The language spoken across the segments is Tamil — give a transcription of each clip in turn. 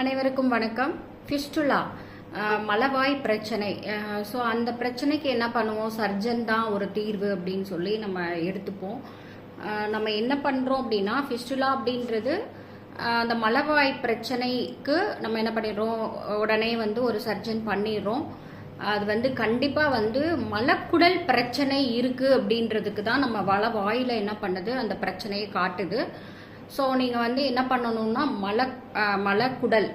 அனைவருக்கும் வணக்கம். ஃபிஸ்டுலா மலவாய் பிரச்சனை. ஸோ அந்த பிரச்சனைக்கு என்ன பண்ணுவோம்? சர்ஜன் தான் ஒரு தீர்வு அப்படின்னு சொல்லி நம்ம எடுத்துப்போம். நம்ம என்ன பண்ணுறோம் அப்படின்னா ஃபிஸ்டுலா அப்படின்றது அந்த மலவாய் பிரச்சனைக்கு நம்ம என்ன பண்ணிடுறோம்? உடனே வந்து ஒரு சர்ஜன் பண்ணிடுறோம். அது வந்து கண்டிப்பாக வந்து மலக்குடல் பிரச்சனை இருக்குது அப்படின்றதுக்கு தான் நம்ம வள வாயில் என்ன பண்ணுது? அந்த பிரச்சனையை காட்டுது. ஸோ நீங்கள் வந்து என்ன பண்ணணும்னா மல மலக்குடல்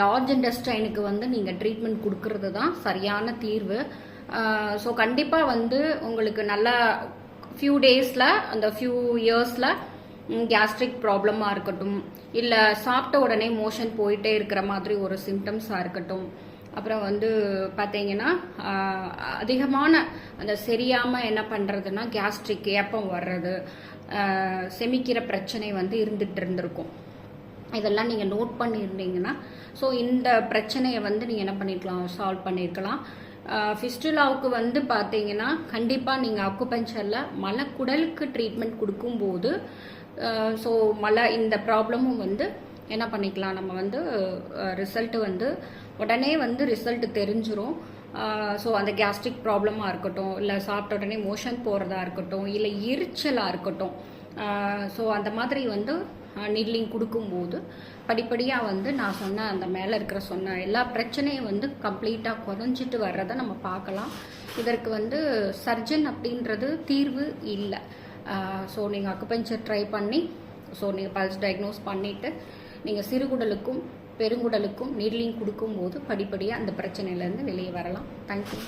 லார்ஜ் இண்டஸ்ட்ரைனுக்கு வந்து நீங்கள் ட்ரீட்மெண்ட் கொடுக்கறது தான் சரியான தீர்வு. ஸோ கண்டிப்பாக வந்து உங்களுக்கு நல்லா ஃபியூ டேஸில் அந்த ஃபியூ இயர்ஸில் கேஸ்ட்ரிக் ப்ராப்ளமாக இருக்கட்டும் இல்லை சாப்பிட்ட உடனே மோஷன் போயிட்டே இருக்கிற மாதிரி ஒரு சிம்டம்ஸாக இருக்கட்டும். அப்புறம் வந்து பார்த்தீங்கன்னா அதிகமான அந்த சரியாமல் என்ன பண்ணுறதுன்னா கேஸ்ட்ரிக் ஏப்பம் வர்றது செமிக்கிற பிரச்சனை வந்து இருந்துகிட்டு இருந்திருக்கும். இதெல்லாம் நீங்கள் நோட் பண்ணியிருந்தீங்கன்னா ஸோ இந்த பிரச்சனையை வந்து நீங்கள் என்ன பண்ணிருக்கலாம் சால்வ் பண்ணியிருக்கலாம் ஃபிஸ்டுலாவுக்கு வந்து பார்த்தீங்கன்னா கண்டிப்பாக நீங்கள் அக்குபஞ்சரில் மலக்குடலுக்கு ட்ரீட்மெண்ட் கொடுக்கும்போது ஸோ மலை இந்த ப்ராப்ளமும் வந்து என்ன பண்ணிக்கலாம் நம்ம வந்து ரிசல்ட்டு வந்து உடனே வந்து ரிசல்ட் தெரிஞ்சிடும் ஸோ அந்த கேஸ்ட்ரிக் ப்ராப்ளமாக இருக்கட்டும் இல்லை சாப்பிட்ட உடனே மோஷன் போகிறதா இருக்கட்டும் இல்லை எரிச்சலாக இருக்கட்டும் ஸோ அந்த மாதிரி வந்து நில்லிங் கொடுக்கும்போது படிப்படியாக வந்து நான் சொன்ன அந்த மேலே இருக்கிற சொன்ன எல்லா பிரச்சனையும் வந்து கம்ப்ளீட்டாக குறைஞ்சிட்டு வர்றதை நம்ம பார்க்கலாம். இதற்கு வந்து சர்ஜன் அப்படின்றது தீர்வு இல்லை. ஸோ நீங்கள் அக்குபஞ்சர் ட்ரை பண்ணி ஸோ நீங்கள் பல்ஸ் டயக்னோஸ் பண்ணிவிட்டு நீங்கள் சிறுகுடலுக்கும் பெருங்குடலுக்கும் நீர்லிங் கொடுக்கும்போது படிப்படியாக அந்த பிரச்சனையிலேருந்து வெளியே வரலாம். தேங்க்யூ